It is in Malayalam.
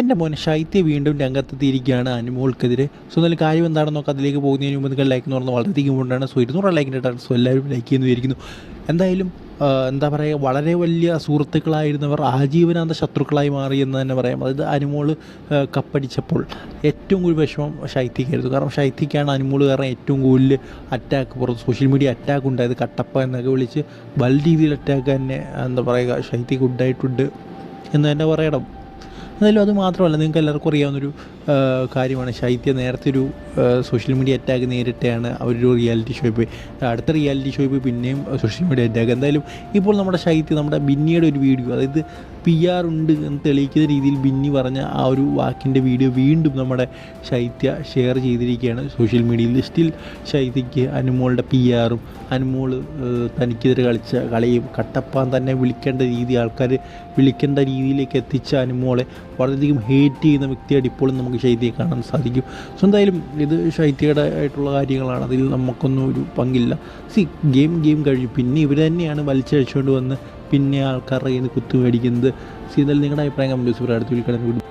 എന്റെ മോനെ ശൈത്യ വീണ്ടും രംഗത്തെത്തിയിരിക്കുകയാണ് അനുമോൾക്കെതിരെ സോ എന്നാലും കാര്യം എന്താണെന്നോ അതിലേക്ക് പോകുന്നതിന് മുമ്പ് നിങ്ങൾ ലൈക്ക് എന്ന് പറഞ്ഞാൽ വളരെയധികം കൊണ്ടാണ്. സോ ഇരുന്നൂറ് ലൈക്കിന്റെ സോ എല്ലാവരും ലൈക്ക് ചെയ്യുന്നു വിചാരിക്കുന്നു എന്തായാലും എന്താ പറയുക വളരെ വലിയ സുഹൃത്തുക്കളായിരുന്നവർ ആജീവനാന്ത ശത്രുക്കളായി മാറി എന്ന് തന്നെ പറയാം. അതായത് അനുമോൾ കപ്പടിച്ചപ്പോൾ ഏറ്റവും കൂടുതൽ വിഷമം ശൈത്യക്കായിരുന്നു. കാരണം ശൈത്യക്കാണ് അനുമോൾ കാരണം ഏറ്റവും കൂടുതൽ അറ്റാക്ക് പുറത്ത് സോഷ്യൽ മീഡിയ അറ്റാക്ക് ഉണ്ടായത്. കട്ടപ്പ എന്നൊക്കെ വിളിച്ച് വല രീതിയിൽ അറ്റാക്ക് തന്നെ എന്താ പറയുക ശൈത്യക്ക് ഉണ്ടായിട്ടുണ്ട് എന്ന് തന്നെ പറയണം. എന്നാലും അത് മാത്രമല്ല നിങ്ങൾക്ക് എല്ലാവർക്കും അറിയാവുന്നൊരു കാര്യമാണ്. ശൈത്യ നേരത്തെ ഒരു സോഷ്യൽ മീഡിയ അറ്റാക്ക് നേരിട്ടാണ് അവരൊരു റിയാലിറ്റി ഷോയിൽ പോയി. അടുത്ത റിയാലിറ്റി ഷോയിൽ പോയി പിന്നെയും സോഷ്യൽ മീഡിയ അറ്റാക്ക് എന്തായാലും ഇപ്പോൾ നമ്മുടെ ശൈത്യ നമ്മുടെ ബിന്നിയുടെ ഒരു വീഡിയോ അതായത് പി ആർ ഉണ്ട് എന്ന് തെളിയിക്കുന്ന രീതിയിൽ ബിന്നി പറഞ്ഞ ആ ഒരു വാക്കിന്റെ വീഡിയോ വീണ്ടും നമ്മുടെ ശൈത്യ ഷെയർ ചെയ്തിരിക്കുകയാണ് സോഷ്യൽ മീഡിയയിൽ സ്റ്റിൽ ശൈത്യയ്ക്ക് അനുമോളുടെ പി ആറും അനുമോൾ തനിക്കെതിരെ കളിച്ച കളിയും കട്ടപ്പാൻ തന്നെ വിളിക്കേണ്ട രീതി ആൾക്കാർ വിളിക്കേണ്ട രീതിയിലേക്ക് എത്തിച്ച അനുമോളെ വളരെയധികം ഹേറ്റ് ചെയ്യുന്ന വ്യക്തിയായിട്ട് ഇപ്പോഴും നമുക്ക് ശൈത്യയെ കാണാൻ സാധിക്കും. സോ എന്തായാലും ഇത് ശൈത്യയുടെ ആയിട്ടുള്ള കാര്യങ്ങളാണ്. അതിൽ നമുക്കൊന്നും ഒരു പങ്കില്ല. സി ഗെയിം ഗെയിം കഴിഞ്ഞു. പിന്നെ ഇവർ തന്നെയാണ് വലിച്ചഴിച്ചുകൊണ്ട് വന്ന് പിന്നെ ആൾക്കാരുടെ കയ്യിൽ നിന്ന് കുത്തു മേടിക്കുന്നത്. സി എന്തായാലും നിങ്ങളുടെ അഭിപ്രായം കമ്പ്യൂസ് അടുത്ത് വിളിക്കണം